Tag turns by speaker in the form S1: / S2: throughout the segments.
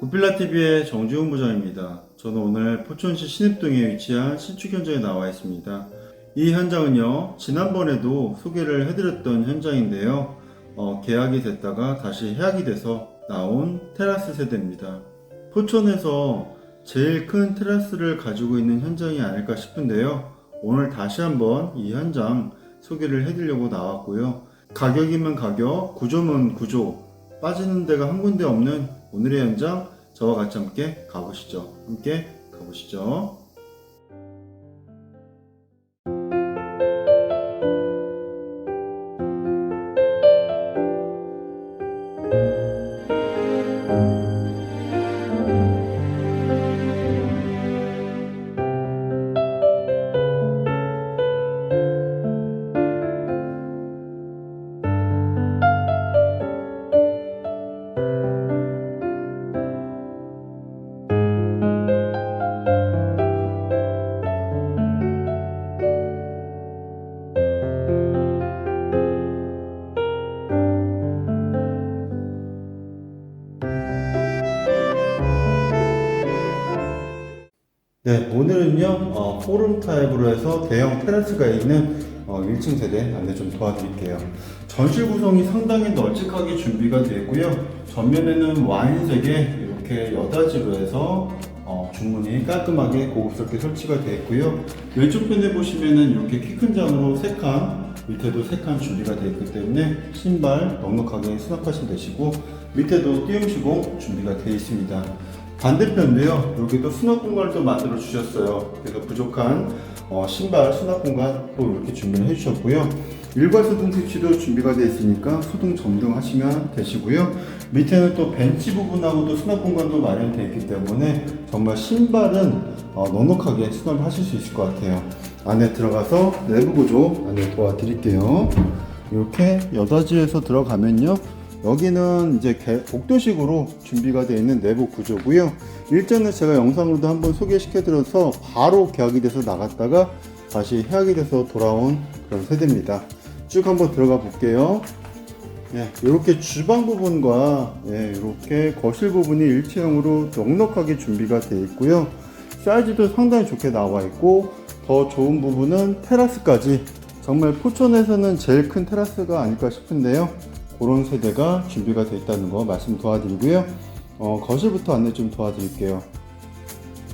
S1: 구필라TV의 정지훈 부장입니다. 저는 오늘 포천시 신입동에 위치한 신축 현장에 나와 있습니다. 이 현장은요, 지난번에도 소개를 해드렸던 현장인데요. 어, 계약이 됐다가 다시 해약이 돼서 나온 테라스 세대입니다. 포천에서 제일 큰 테라스를 가지고 있는 현장이 아닐까 싶은데요. 오늘 다시 한번 이 현장 소개를 해드리려고 나왔고요. 가격이면 가격, 구조면 구조, 빠지는 데가 한 군데 없는 오늘의 현장 저와 같이 함께 가보시죠. 함께 가보시죠. 네, 오늘은요, 어, 포름 타입으로 해서 대형 테라스가 있는 어, 1층 세대 안내 좀 도와드릴게요. 전실 구성이 상당히 널찍하게 준비가 되어 있고요. 전면에는 와인색의 이렇게 여다지로 해서 어, 중문이 깔끔하게 고급스럽게 설치가 되어 있고요. 왼쪽 편에 보시면은 이렇게 키 큰 장으로 3칸, 밑에도 3칸 준비가 되어 있기 때문에 신발 넉넉하게 수납하시면 되시고 밑에도 띄움 시공 준비가 되어 있습니다. 반대편도요. 여기 또 수납 공간을 또 만들어 주셨어요. 그래서 부족한 어, 신발 수납 공간 또 이렇게 준비를 해주셨고요. 일괄 소등 스위치도 준비가 되어 있으니까 소등 점등 하시면 되시고요. 밑에는 또 벤치 부분하고도 수납 공간도 마련되어 있기 때문에 정말 신발은 어, 넉넉하게 수납하실 수 있을 것 같아요. 안에 들어가서 내부 구조 안내 도와드릴게요. 이렇게 여닫이에서 들어가면요. 여기는 이제 개- 복도식으로 준비가 되어 있는 내부 구조고요. 일전에 제가 영상으로도 한번 소개시켜 드려서 바로 계약이 돼서 나갔다가 다시 해약이 돼서 돌아온 그런 세대입니다. 쭉 한번 들어가 볼게요. 예, 이렇게 주방 부분과 예, 이렇게 거실 부분이 일체형으로 넉넉하게 준비가 되어 있고요. 사이즈도 상당히 좋게 나와 있고 더 좋은 부분은 테라스까지 정말 포천에서는 제일 큰 테라스가 아닐까 싶은데요. 그런 세대가 준비가 되어 있다는 거 말씀 도와드리고요. 어, 거실부터 안내 좀 도와드릴게요.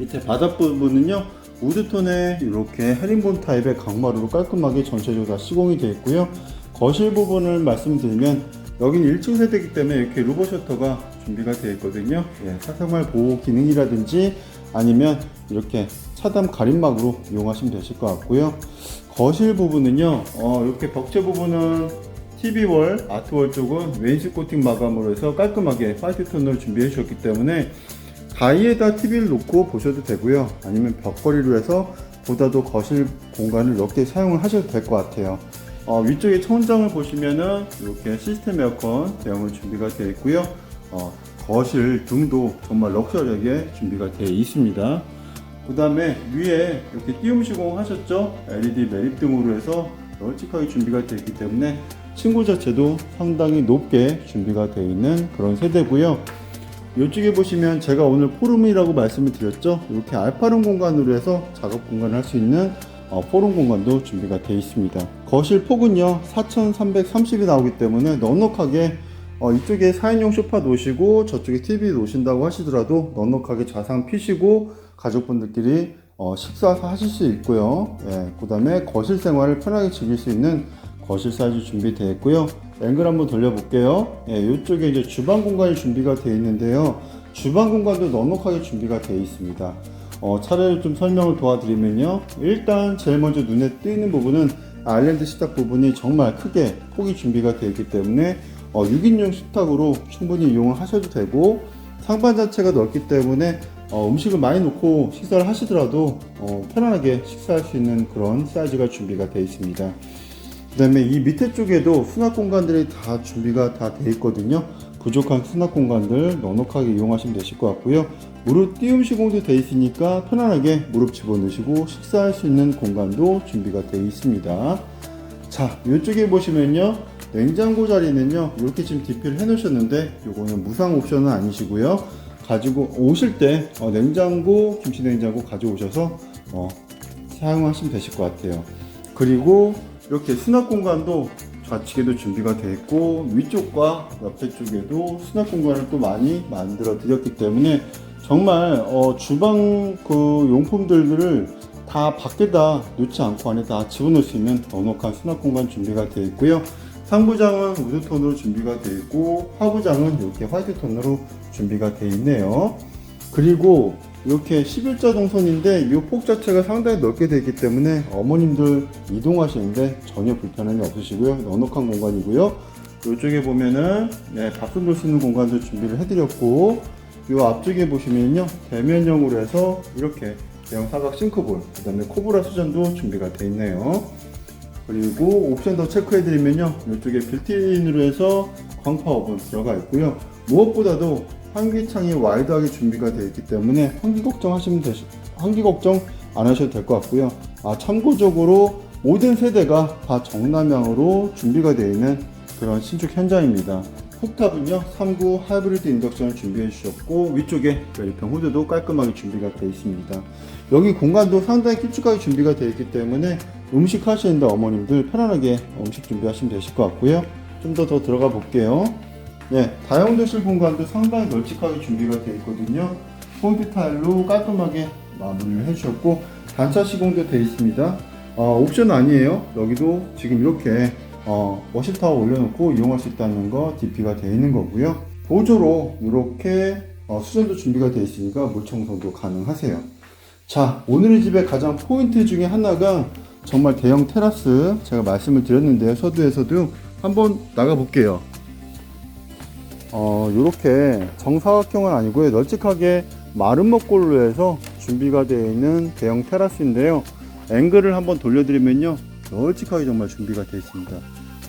S1: 밑에 바닥 부분은요 우드톤의 이렇게 헤링본 타입의 강마루로 깔끔하게 전체적으로 다 시공이 되어 있고요 거실 부분을 말씀드리면 여긴 1층 세대이기 때문에 이렇게 루버 셔터가 준비가 되어 있거든요 예, 사생활 보호 기능이라든지 아니면 이렇게 차담 가림막으로 이용하시면 되실 것 같고요 거실 부분은요 어, 이렇게 벽체 부분은 TV월, 아트월 쪽은 웨이스 코팅 마감으로 해서 깔끔하게 화이트 톤으로 준비해 주셨기 때문에 가위에다 TV를 놓고 보셔도 되고요. 아니면 벽걸이로 해서 보다도 거실 공간을 넓게 사용을 하셔도 될 것 같아요. 어, 위쪽에 천장을 보시면은 이렇게 시스템 에어컨 대형으로 준비가 되어 있고요. 어, 거실 등도 정말 럭셔리하게 준비가 되어 있습니다. 그 다음에 위에 이렇게 띄움 시공 하셨죠? LED 매립 등으로 해서 널찍하게 준비가 되어 있기 때문에 층고 자체도 상당히 높게 준비가 되어 있는 그런 세대고요. 이쪽에 보시면 제가 오늘 포rum이라고 말씀을 드렸죠. 이렇게 알파룸 공간으로 해서 작업 공간을 할 수 있는 어, 포rum 공간도 준비가 되어 있습니다. 거실 폭은요 4,330이 나오기 때문에 넉넉하게 어, 이쪽에 4인용 소파 놓으시고 저쪽에 TV 놓으신다고 하시더라도 넉넉하게 좌상 피시고 가족분들끼리 어, 식사 하실 수 있고요. 예, 그 다음에 거실 생활을 편하게 즐길 수 있는 거실 사이즈 준비되어 있고요. 앵글 한번 돌려볼게요. 예, 이쪽에 이제 주방 공간이 준비가 되어 있는데요. 주방 공간도 넉넉하게 준비가 되어 있습니다. 어, 차례를 좀 설명을 도와드리면요. 일단 제일 먼저 눈에 띄는 부분은 아일랜드 식탁 부분이 정말 크게 폭이 준비가 되어 있기 때문에 어, 6인용 식탁으로 충분히 이용을 하셔도 되고 상반 자체가 넓기 때문에 어, 음식을 많이 놓고 식사를 하시더라도 어, 편안하게 식사할 수 있는 그런 사이즈가 준비가 되어 있습니다. 그 다음에 이 밑에 쪽에도 수납 공간들이 다 준비가 다 되어 있거든요. 부족한 수납 공간들 넉넉하게 이용하시면 되실 것 같고요. 무릎 띄움 시공도 되어 있으니까 편안하게 무릎 집어넣으시고 식사할 수 있는 공간도 준비가 되어 있습니다. 자, 이쪽에 보시면요. 냉장고 자리는요. 이렇게 지금 DP를 해 놓으셨는데 요거는 무상 옵션은 아니시고요. 가지고 오실 때 어, 냉장고, 김치 냉장고 가져오셔서 어, 사용하시면 되실 것 같아요. 그리고 이렇게 수납 공간도 좌측에도 준비가 되어 있고 위쪽과 옆에 쪽에도 수납 공간을 또 많이 만들어 드렸기 때문에 정말 어, 주방 그 용품들을 다 밖에다 놓지 않고 안에 다 집어넣을 수 있는 넉넉한 수납 공간 준비가 되어 있고요. 상부장은 우드톤으로 준비가 되어 있고 하부장은 이렇게 화이트 톤으로 준비가 되어 있네요. 그리고 이렇게 11자 동선인데 이 폭 자체가 상당히 넓게 되어 있기 때문에 어머님들 이동하시는데 전혀 불편함이 없으시고요. 넉넉한 공간이고요. 이쪽에 보면은 네, 밥솥 놓을 수 있는 공간도 준비를 해드렸고 이 앞쪽에 보시면요 대면형으로 해서 이렇게 대형 사각 싱크볼 그 다음에 코브라 수전도 준비가 되어 있네요. 그리고 옵션 더 체크해드리면요 이쪽에 빌트인으로 해서 광파 오븐 들어가 있고요 무엇보다도 환기창이 와이드하게 준비가 되어 있기 때문에 환기 걱정하시면 되시 환기 걱정 안 하셔도 될 것 같고요 아 참고적으로 모든 세대가 다 정남향으로 준비가 되어 있는 그런 신축 현장입니다 쿡탑은요 3구 하이브리드 인덕션을 준비해 주셨고 위쪽에 웰리평 후드도 깔끔하게 준비가 되어 있습니다 여기 공간도 상당히 길쭉하게 준비가 되어 있기 때문에 음식 하시는데 어머님들 편안하게 음식 준비하시면 되실 것 같고요. 좀 더 더 들어가 볼게요. 네, 다용도실 공간도 상당히 널찍하게 준비가 되어 있거든요. 포인트 타일로 깔끔하게 마무리를 해주셨고 단차 시공도 되어 있습니다. 어, 옵션 아니에요. 여기도 지금 이렇게 어, 워시타워 올려놓고 이용할 수 있다는 거 DP가 되어 있는 거고요. 보조로 이렇게 어, 수전도 준비가 되어 있으니까 물 청소도 가능하세요. 자, 오늘의 집의 가장 포인트 중에 하나가 정말 대형 테라스 제가 말씀을 드렸는데요. 서두에서도 한번 나가 볼게요. 어, 요렇게 정사각형은 아니고요. 널찍하게 마른 목골로 해서 준비가 되어 있는 대형 테라스인데요. 앵글을 한번 돌려드리면요. 널찍하게 정말 준비가 되어 있습니다.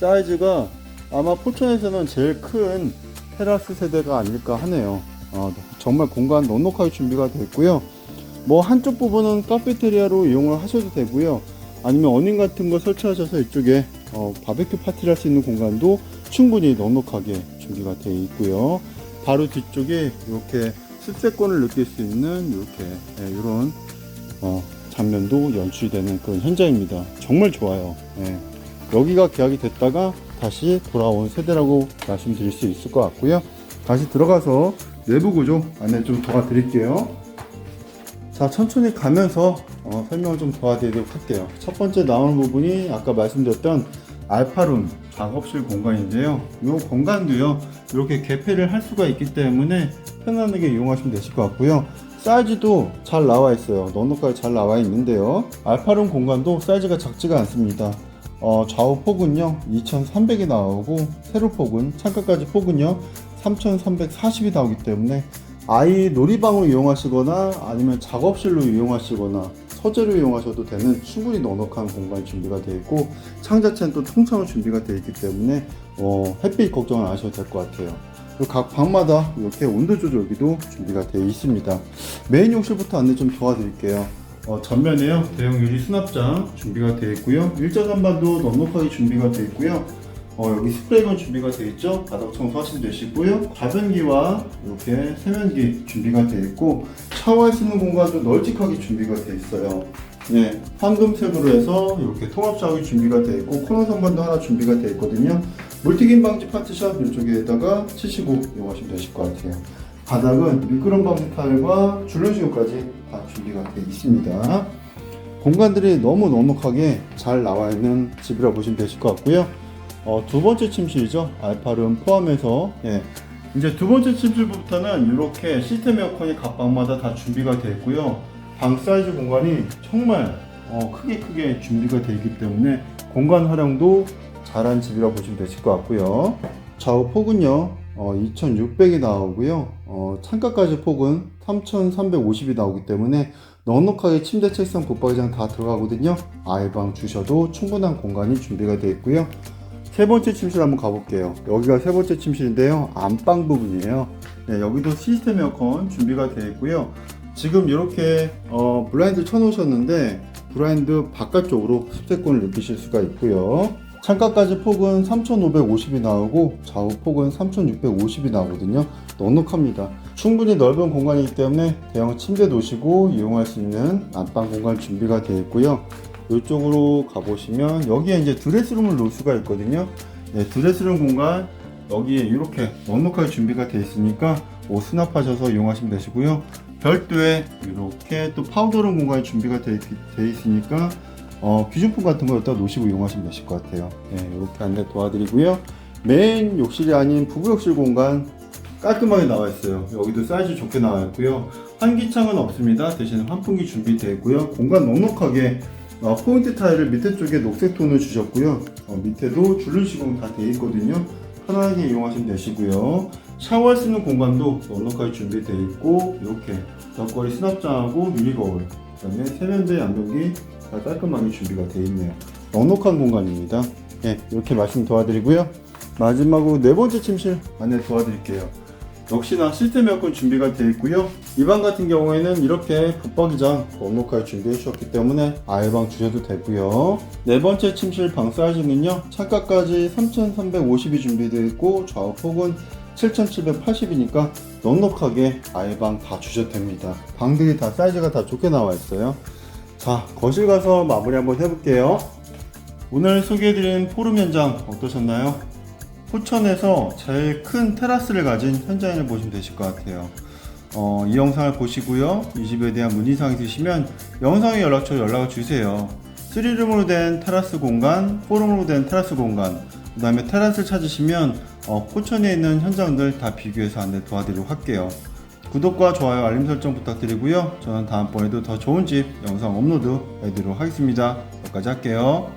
S1: 사이즈가 아마 포천에서는 제일 큰 테라스 세대가 아닐까 하네요. 어, 정말 공간 넉넉하게 준비가 되어 있고요. 뭐 한쪽 부분은 카페테리아로 이용을 하셔도 되고요. 아니면 어닝 같은 거 설치하셔서 이쪽에 어, 바베큐 파티를 할 수 있는 공간도 충분히 넉넉하게 준비가 되어 있고요. 바로 뒤쪽에 이렇게 습세권을 느낄 수 있는 이렇게 이런 장면도 연출되는 그런 현장입니다. 정말 좋아요. 예. 여기가 계약이 됐다가 다시 돌아온 세대라고 말씀드릴 수 있을 것 같고요. 다시 들어가서 내부 구조 안내 좀 도와드릴게요. 자 천천히 가면서 어, 설명을 좀 도와드리도록 할게요 첫 번째 나오는 부분이 아까 말씀드렸던 알파룸 작업실 공간인데요. 이 공간도요 이렇게 개폐를 할 수가 있기 때문에 편안하게 이용하시면 되실 것 같고요. 사이즈도 잘 나와 있어요. 넉넉하게 잘 나와 있는데요. 알파룸 공간도 사이즈가 작지가 않습니다. 어, 좌우 폭은요 2300이 나오고 세로 폭은 창가까지 폭은요 3340이 나오기 때문에 아이 놀이방으로 이용하시거나 아니면 작업실로 이용하시거나 서재로 이용하셔도 되는 충분히 넉넉한 공간이 준비가 되어 있고 창 자체는 또 통창으로 준비가 되어 있기 때문에 어, 햇빛 걱정 안 하셔도 될 것 같아요. 그리고 각 방마다 이렇게 온도 조절기도 준비가 되어 있습니다. 메인 욕실부터 안내 좀 도와드릴게요. 어, 전면에요 대형 유리 수납장 준비가 되어 있고요. 일자 선반도 넉넉하게 준비가 되어 있고요. 어, 여기 스프레이건 준비가 되어 있죠. 바닥 청소하시면 되시고요. 가변기와 이렇게 세면기 준비가 되어 있고 샤워할 수 있는 공간도 널찍하게 준비가 되어 있어요. 네, 황금색으로 해서 이렇게 통합 샤워기 준비가 되어 있고 코너 선반도 하나 준비가 되어 있거든요. 물튀김 방지 파티션 이쪽에다가 치시고 이용하시면 되실 것 같아요. 바닥은 미끄럼 방지 타일과 줄눈시구까지 다 준비가 되어 있습니다. 공간들이 너무 넉넉하게 잘 나와 있는 집이라 보시면 되실 것 같고요. 어, 두 번째 침실이죠. 알파룸 포함해서 예. 이제 두 번째 침실부터는 이렇게 시스템 에어컨이 각 방마다 다 준비가 되어 있고요. 방 사이즈 공간이 정말 어, 크게 크게 준비가 되어 있기 때문에 공간 활용도 잘한 집이라 보시면 되실 것 같고요. 좌우 폭은요. 어, 2600이 나오고요. 어, 창가까지 폭은 3350이 나오기 때문에 넉넉하게 침대, 책상, 붙박이장 다 들어가거든요. 아이방 주셔도 충분한 공간이 준비가 되어 있고요. 세 번째 침실 한번 가볼게요. 여기가 세 번째 침실인데요. 안방 부분이에요. 네, 여기도 시스템 에어컨 준비가 되어 있고요. 지금 이렇게 어, 블라인드 쳐놓으셨는데 블라인드 바깥쪽으로 습세권을 느끼실 수가 있고요. 창가까지 폭은 3,550이 나오고 좌우 폭은 3,650이 나오거든요. 넉넉합니다. 충분히 넓은 공간이기 때문에 대형 침대 놓으시고 이용할 수 있는 안방 공간 준비가 되어 있고요. 이쪽으로 가보시면 여기에 이제 드레스룸을 놓을 수가 있거든요. 네, 드레스룸 공간 여기에 이렇게 넉넉하게 준비가 되어 있으니까 옷 수납하셔서 이용하시면 되시고요. 별도의 이렇게 또 파우더룸 공간이 준비가 되어, 있으니까 어, 귀중품 같은 거 여기다 놓으시고 이용하시면 되실 것 같아요. 네, 이렇게 안내 도와드리고요. 메인 욕실이 아닌 부부 욕실 공간 깔끔하게 나와 있어요. 여기도 사이즈 좋게 나와 있고요. 환기창은 없습니다. 대신 환풍기 준비되어 있고요. 공간 넉넉하게 어, 포인트 타일을 밑에 쪽에 녹색 톤을 주셨고요. 어, 밑에도 줄눈 시공 다 되어 있거든요. 편하게 이용하시면 되시고요. 샤워할 수 있는 공간도 넉넉하게 준비되어 있고 이렇게 벽걸이 수납장하고 유리 거울 그다음에 세면대 양변기 다 깔끔하게 준비가 되어 있네요. 넉넉한 공간입니다. 네, 이렇게 말씀 도와드리고요. 마지막으로 네 번째 침실 안내 도와드릴게요. 역시나 시스템 에어컨 준비가 되어 있고요. 이 방 같은 경우에는 이렇게 붙박이장 넉넉하게 준비해 주셨기 때문에 아예방 주셔도 되고요. 네 번째 침실 방 사이즈는요. 창가까지 3,350이 준비되어 있고 좌우 폭은 7,780이니까 넉넉하게 아예방 다 주셔도 됩니다. 방들이 다 사이즈가 다 좋게 나와 있어요. 자, 거실 가서 마무리 한번 해볼게요. 오늘 소개해드린 포럼 현장 어떠셨나요? 포천에서 제일 큰 테라스를 가진 현장을 보시면 되실 것 같아요. 어, 이 영상을 보시고요. 이 집에 대한 문의사항 있으시면 영상의 연락처로 연락을 주세요. 3룸으로 된 테라스 공간, 4룸으로 된 테라스 공간, 그 다음에 테라스를 찾으시면 어, 포천에 있는 현장들 다 비교해서 안내 도와드리도록 할게요. 구독과 좋아요, 알림 설정 부탁드리고요. 저는 다음번에도 더 좋은 집 영상 업로드 해드리도록 하겠습니다. 여기까지 할게요.